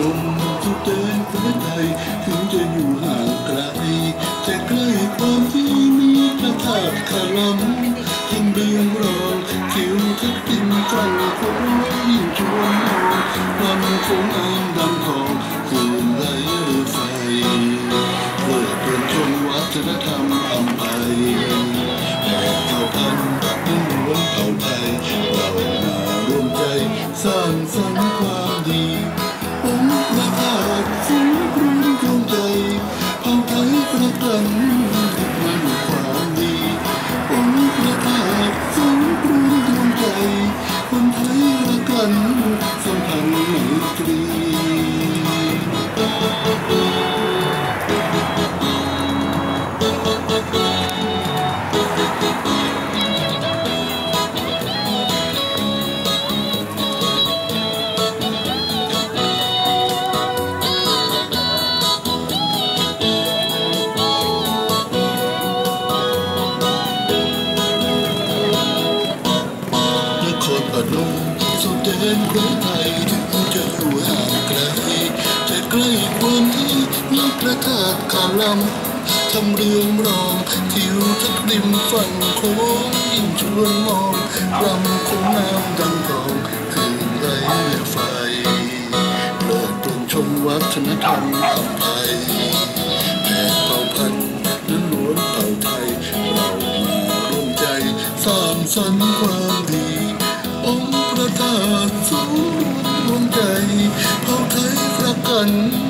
ลมที่เดินหัวใจถึงจะอยู่ห่างไกลแต่ใกล้ความที่มีกระถาดขลำยิ่งเดืองรองคิวทักตินจังโค้ยยิ่งชวนมองวันคงอ่ามดำทองคืนไรเรือไฟเปิดเป็นชนวัฒนธรรมอำไปแผ่เผ่าพันธุ์งเผาไทยเรามาร่วมใจสร้างสรรค์ความดี รักกันสัมพันธ์ไมตรีนครพนม สุดแดนเมือไทยถึงจะอยู่ห่างไกลแต่ใกล้กว่านี้มีพระธาตุคาลำทำเรื่องรองทิวทัศน์ริมฝั่งโค้งยิ่งชวนมองรำคงน้ำดังทองคืนไหลไฟเลิดตรงชมวัฒนธรรมอำไพแผ่เผ่าพันธุ์นั้นล้วนเผ่าไทยเรามาร่วมใจสร้างสรรค์ความ ย